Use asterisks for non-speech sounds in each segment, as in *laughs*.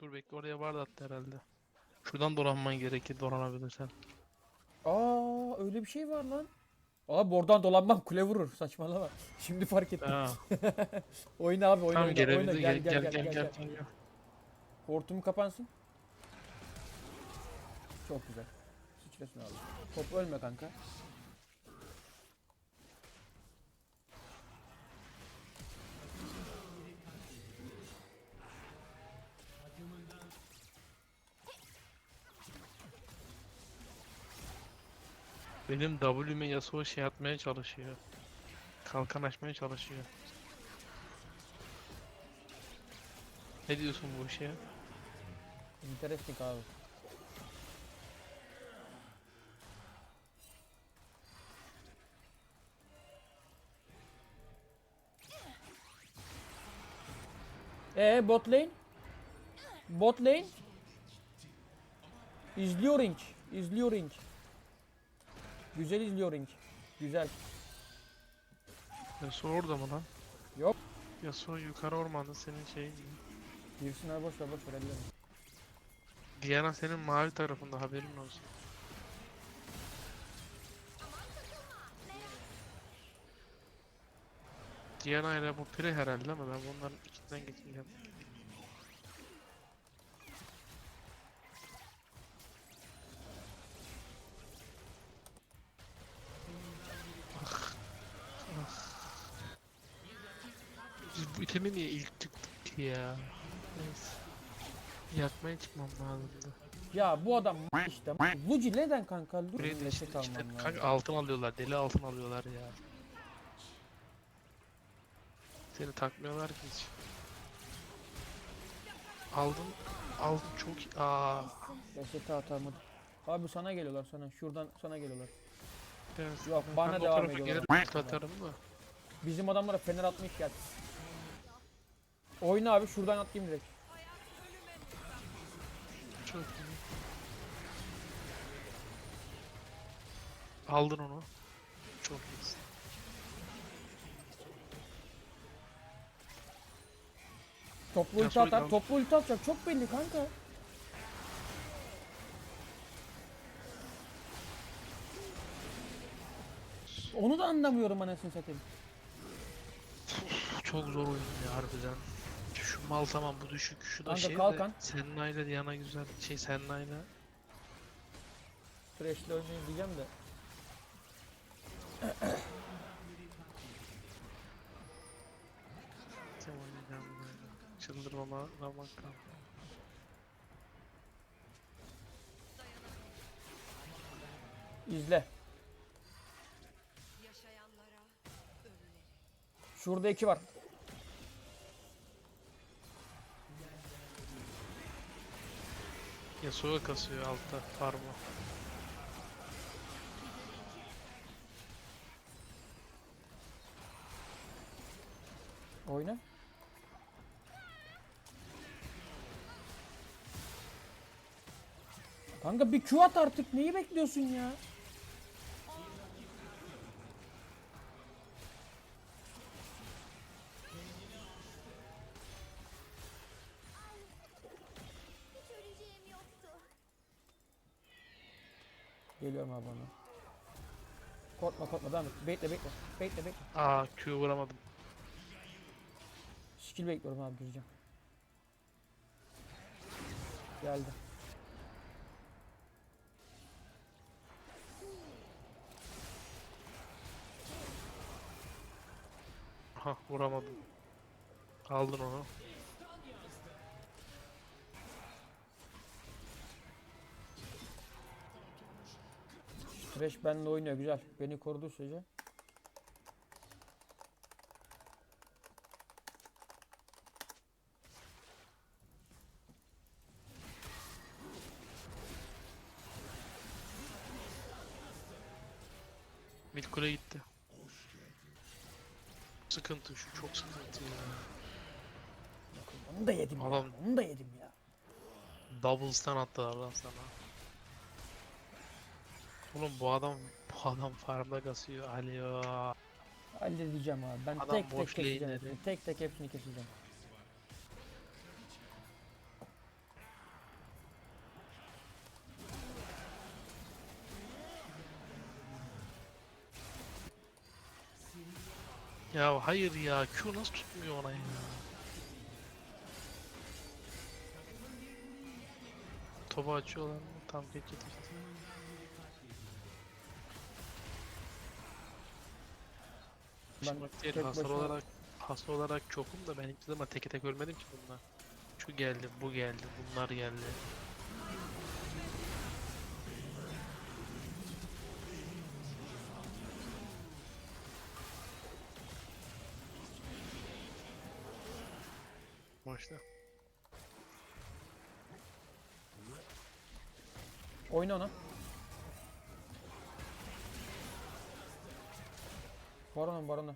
Dur bekle oraya var da attı herhalde. Şuradan dolanman gerekir dolanabilirsen. Aa öyle bir şey var lan. Abi oradan dolanmam kule vurur saçmalama. Şimdi fark ettim. Ha, *laughs* Oyna abi oyna tam oyna, gelebildi oyna. gel gel gel gel. gel, gel. Hortum kapansın. Çok güzel. Sıçrasını aldım. Top ölme kanka. Benim W'me Yasuo şey atmaya çalışıyor. Kalkan açmaya çalışıyor. Ne diyorsun bu işe? Interesting abi. Ee bot lane? Bot lane? İzliyor ring. İzliyor ring. Güzel izliyor ring. Güzel. Yasuo orada mı lan? Yok. Yasuo yukarı ormanda senin şey. Girsin abi boş ver boş ver ellerini. Diana senin mavi tarafında haberin olsun. Diana ile bu pire herhalde ama ben bunların ikisinden geçeceğim. Ah, ah. Biz bu itemi niye ilk çıktık ki ya? Neyse. Yakmaya çıkmam lazımdı. Ya bu adam işte. Luci neden kanka? Dur Buraya işte, işte kanka altın alıyorlar, deli altın alıyorlar ya. Seni takmıyorlar ki hiç. Aldım, aldım çok. Aa, Reset'i atamadım. Abi sana geliyorlar sana. Şuradan sana geliyorlar. evet. Yok, Ben bana o devam ediyorlar. gelir, atarım da. Bizim adamlara fener atmış geldi. Oyna abi şuradan atlayayım direkt. Çok iyi. Aldın onu. Çok iyisin. Toplu ulti atar. Toplu ulti atacak. Çok belli kanka. Onu da anlamıyorum anasını satayım. Çok zor oyun ya harbiden. Mal tamam bu düşük. Şu da Kanka şey kalkan. de Senna ile Diana güzel. Şey Senna ile Thresh'le oynayayım diyeceğim de. Kim oynayacağım böyle? Çıldırmama ramak kal. İzle. Şurada iki var. Yasuo kasıyor altta farmı. Oyna. Kanka bir Q at artık. Neyi bekliyorsun ya? Geliyorum abi ona. Korkma korkma devam et. Bekle bekle. Bekle bekle. Aa Q vuramadım. Skill bekliyorum abi gireceğim. Geldi. Aha vuramadım. Aldın onu. Thresh benimle oynuyor güzel. Beni koruduğu sürece. Mid kule gitti. Sıkıntı şu çok sıkıntı ya. Onu da yedim ya. Adam- Onu da yedim ya. Double stun attılar lan sana. Oğlum bu adam *laughs* bu adam farmda kasıyor. Alo. Halledeceğim abi. Ben Adam tek tek keseceğim. lane'leri. hepsini. Tek tek hepsini keseceğim. Ya hayır ya Q nasıl tutmuyor ona ya. Topu açıyorlar mı? Tam geçecek. Ben Şimdi bak diğer tek hasar başına- olarak hasar olarak çokum da ben hiçbir zaman teke tek ölmedim ki bunlar. Şu geldi, bu geldi, bunlar geldi. Başla. Oyna ona. Barona barona.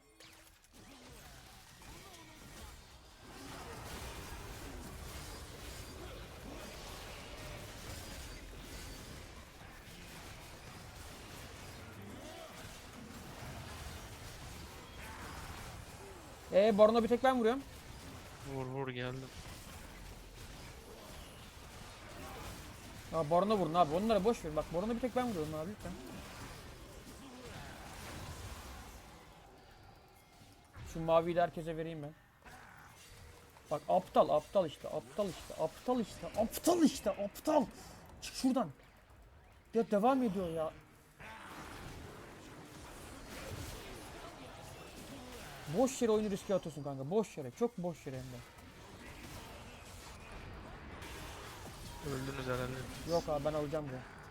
Ee barona bir tek ben vuruyorum. Vur vur geldim. Ya barona vurun abi. Onlara boş ver. Bak barona bir tek ben vuruyorum abi lütfen. Şu maviyi de herkese vereyim ben. Bak aptal aptal işte aptal işte aptal işte aptal işte aptal. Çık şuradan. Ya devam ediyor ya. Boş yere oyunu riske atıyorsun kanka. Boş yere. Çok boş yere hem de. Öldünüz herhalde. Yok abi ben alacağım buraya.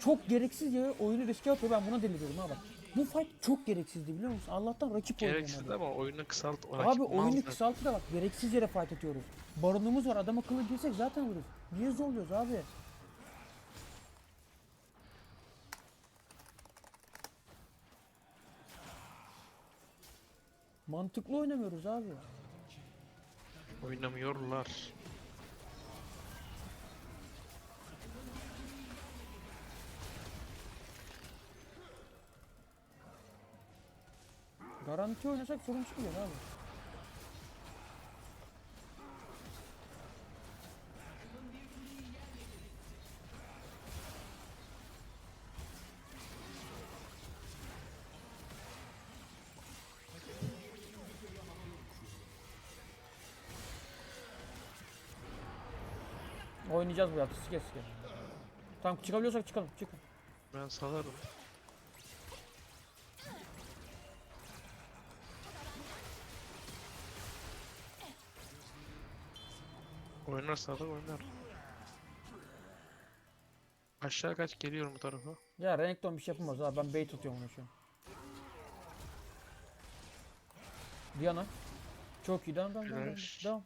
Çok gereksiz yere oyunu riske atıyor. Ben buna deliriyorum ha bak. Bu fight çok gereksizdi biliyor musun? Allah'tan rakip Gereksiz oynayamadı. ama oyunu kısalt. Abi oyunu kısaltı da bak gereksiz yere fight atıyoruz. Baronumuz var adam akıllı girsek zaten vururuz. Niye zorluyoruz abi? Mantıklı oynamıyoruz abi. Oynamıyorlar. Garanti oynasak sorun çıkmıyor abi. Oynayacağız bu yaptı sike sike. Tamam çıkabiliyorsak çıkalım çıkın. Ben salarım. Oynarsa da oynar. Aşağı kaç geliyorum bu tarafa. Ya Renekton bir şey yapamaz abi ben bait atıyorum ona şu an. Diana. Çok iyi devam devam devam. devam. Flash. devam.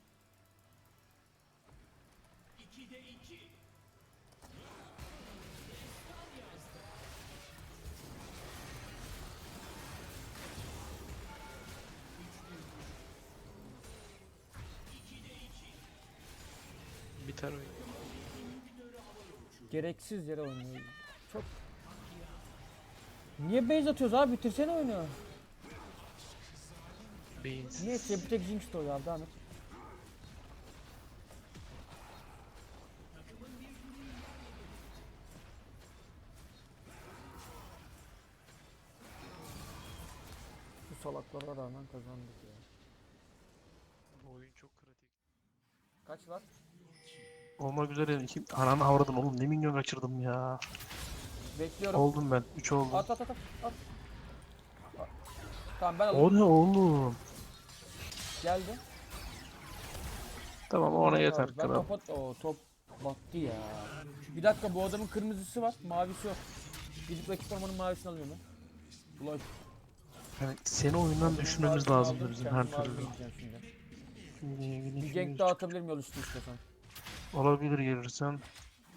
Biter oyun. Gereksiz yere oynuyor. Çok. Niye base atıyoruz abi bitirsene oyunu. Beyinsiz. Niye bir tek Jinx de oynuyor abi devam et. Bu salaklara rağmen kazandık ya. Bu oyun çok kritik. Kaç var? Olmak üzere iki ananı avradın oğlum ne minyon kaçırdım ya. Bekliyorum. Oldum ben 3 oldum. At at at at. Tamam ben O alayım. ne oğlum? Geldi. Tamam ona yeter Ben kral. top at. Oo, top battı ya. Bir dakika bu adamın kırmızısı var. Mavisi yok. Gidip rakip ormanın mavisini alıyorum ben. Ulan. Yani seni oyundan düşürmemiz lazımdı bizim her türlü. Bir gank daha atabilirim yol üstü istiyorsan. Olabilir gelirsen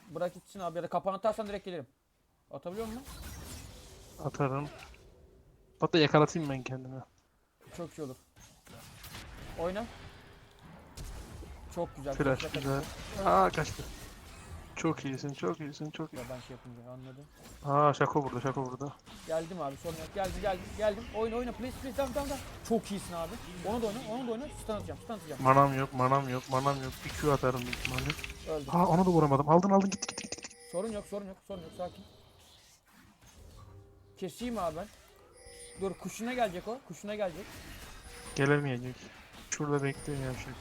Bırak gitsin abi ya da kapağını atarsan direkt gelirim. Atabiliyor musun? atarım. Hatta yakalatayım ben kendimi. Çok iyi olur. Oyna. Çok güzel. Flash güzel. Aa kaçtı. Çok iyisin, çok iyisin, çok Ya iyi. ben şey yapınca anladım. Aa şako burada, şako burada. Geldim abi sorun yok. Geldim geldim geldim. Oyna oyna please please devam devam devam. Çok iyisin abi. Onu da oyna onu da oyna. Stun atacağım stun atacağım. Manam yok, manam yok, manam yok. Bir Q atarım büyük ihtimalle. Öldüm. Aa onu da vuramadım. Aldın aldın git git git. git. Sorun yok sorun yok sorun yok sakin. Keseyim abi ben. Dur kuşuna gelecek o. Kuşuna gelecek. Gelemeyecek. Şurada bekliyor ya şey.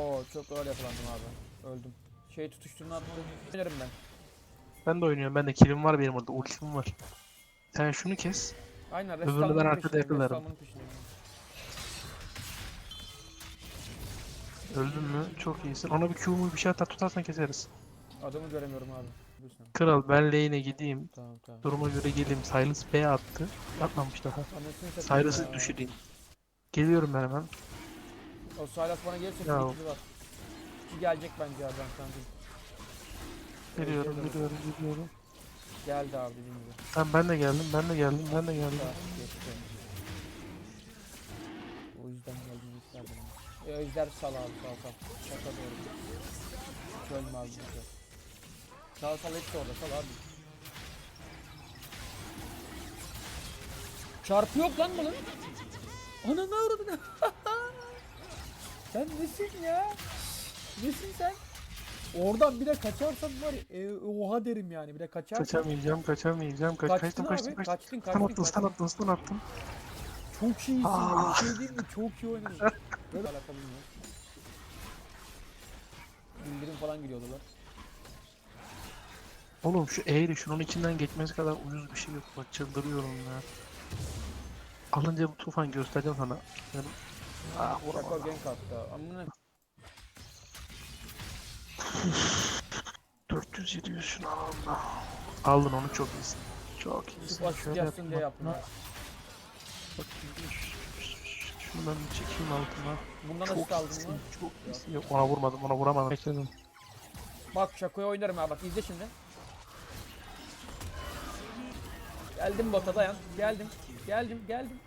Oo çok ağır yakalandım abi. Öldüm. Şey tutuşturma attı. Oynarım ben. Ben de oynuyorum. Ben de killim var benim orada. Ultim var. Sen şunu kes. Aynen Öbürünü rest ben arkada yakalarım. Öldün mü? Çok iyisin. Ona bir Q mu bir şey atar tutarsan keseriz. Adamı göremiyorum abi. Buyursun. Kral ben lane'e gideyim. Tamam tamam. Duruma göre geleyim. Silas B attı. Atmamış daha. Ya. düşüreyim. Geliyorum ben hemen. O Silas bana gelirse Ya. bir var. İki gelecek bence abi ben sana diyeyim. Geliyorum, Geliyorum. geliyorum, geliyorum. Geldi abi dediğim gibi. Tamam ben de geldim, ben de geldim, ben de geldim. Geçti. O yüzden geldiğini isterdim. E, Ejder sal abi sal sal. Şaka doğru. Çölme abi bize. Sal sal hepsi orada sal abi. Çarpı yok lan bunun. Ana ne uğradın? *laughs* sen nesin ya? Nesin sen? Oradan bir de kaçarsan var ya, e, oha derim yani bir de kaçarsan. Kaçamayacağım, kaçamayacağım. Kaç, Kaçtın kaçtım, abi, kaçtım, kaçtım. kaçtın, kaçtın, attın, stun kaçtın. attın, stun attın. Çok iyisin. Aa. Bir şey diyeyim mi? Çok iyi oynadın. *laughs* Böyle alakalı mı? Bildirim falan giriyordu lan. Oğlum şu E ile şunun içinden geçmesi kadar ucuz bir şey yok. Bak çıldırıyorum ya. Alınca bu tufan göstereceğim sana. Yani... Ah Şaka vuramadım. gank attı. Amına 400 700 şunu Allah. Aldın onu çok iyisin. Çok iyisin. basit Şöyle yapsın diye yapayım, yaptım. bak. ya. Bak şimdi şunu ben bir çekeyim altına. Bundan Çok nasıl aldın iyisin, mı? çok iyisin. Yok ona vurmadım, ona vuramadım. Bekledim. Bak Şako'ya oynarım ha bak izle şimdi. Geldim bota dayan. Geldim. Geldim geldim.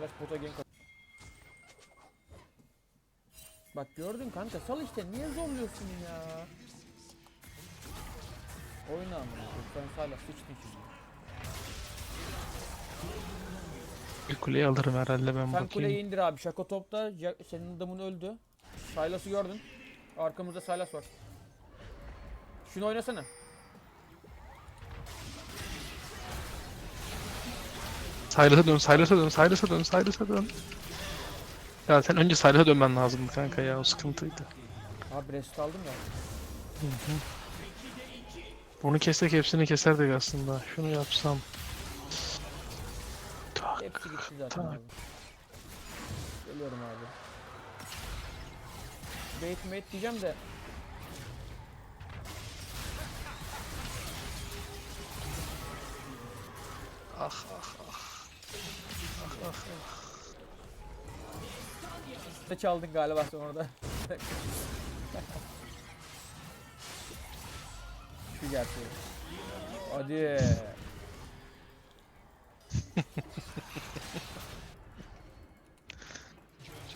Salaş bota at- Bak gördün kanka sal işte niye zorluyorsun ya? Oyna amına sen Salah sıçtın şimdi. Bir kuleyi alırım herhalde ben Sen bakayım. kuleyi indir abi. Şako topta. Ja- Senin adamın öldü. Sylas'ı gördün. Arkamızda Sylas var. Şunu oynasana. Silas'a dön, Silas'a dön, Silas'a dön, Silas'a dön. Ya sen önce Silas'a dönmen lazımdı kanka ya o sıkıntıydı. Abi rest aldım ya. Bunu kessek hepsini keserdik aslında. Şunu yapsam. Tak. Hepsi gitti zaten tak. abi. Geliyorum abi. Bait mate diyeceğim de. Ah ah ah. Ah ah çaldın galiba sen orada. Şu gerçeği. Hadi.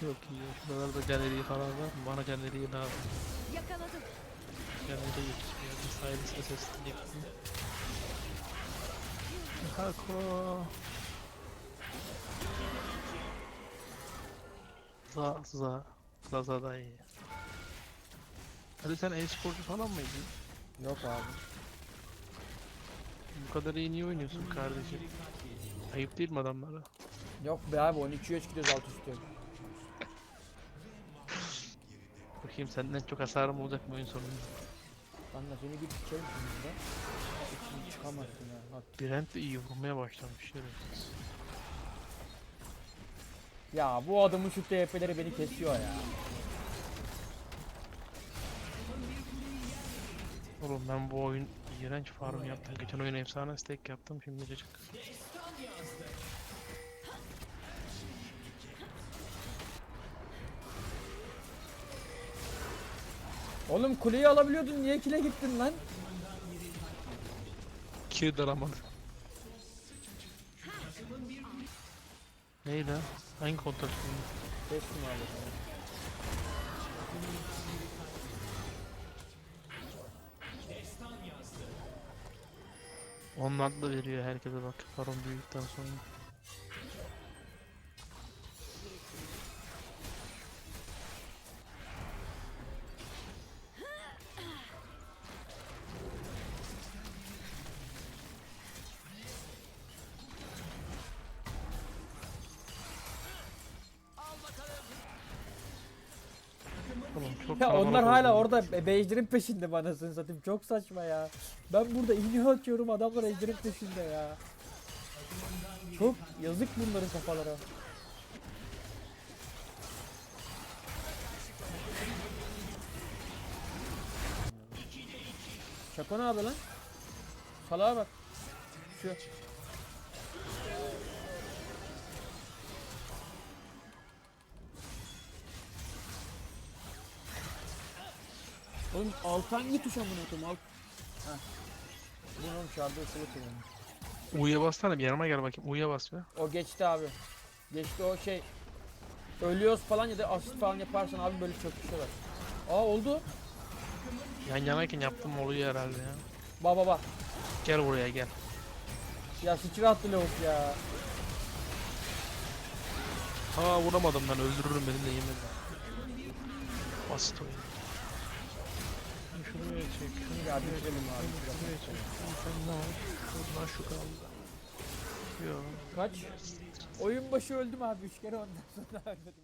Çok iyi. Şuralarda galeri falan var mı? Bana galeriyi lazım. Yakaladım. Galeri yetişmiyor. Bir Silas'a seslenecektim. Hako. Za za. Zaza da iyi. Hadi sen e-sporcu falan mıydın? Yok abi. Bu kadar iyi niye oynuyorsun kardeşim? Ayıp değil mi adamlara? Yok be abi 12 3 gidiyoruz alt üstü. Bakayım senden çok hasarım olacak mı oyun sonunda? Kanka seni bir sikerim şimdi burada. İçini çıkamazsın ya. Bak. Brent de iyi vurmaya başlamış şerefsiz. Ya bu adamın şu TF'leri beni kesiyor ya. Oğlum ben bu oyun iğrenç farm yaptım. Geçen oyun efsane stack yaptım şimdi cacık. Oğlum kuleyi alabiliyordun niye kile gittin lan? Kill daramadı. Neyle? Hangi kontrol şimdi? Beş numaralı. Onlarla veriyor herkese bak. Baron büyüdükten sonra. Onlar hala orada be- Bejder'in peşinde bana anasını satayım. Çok saçma ya. Ben burada iğne atıyorum adamlar Ejder'in peşinde ya. Çok yazık bunların kafalara. Şako ne yapıyor lan? Salağa bak. Şu. Oğlum alt hangi tuş amına koyayım alt? Heh. Bunu oğlum çağırdı ısılı kullanıyor. U'ya bassana bir yanıma gel bakayım. U'ya bas be. O geçti abi. Geçti o şey. Ölüyoruz falan ya da asit falan yaparsan abi böyle çöküşüyorlar. Aa oldu. Yan yanayken yaptım oluyor herhalde ya. Ba ba ba. Gel buraya gel. Ya sıçra attı lavuk ya. Aa vuramadım ben öldürürüm beni de yemedim. Basit oyun. Ya bitirelim abi. Ne var? Şuradan şu kaldı. Yok. Kaç? Oyun başı öldüm abi 3 kere ondan sonra ölmedim.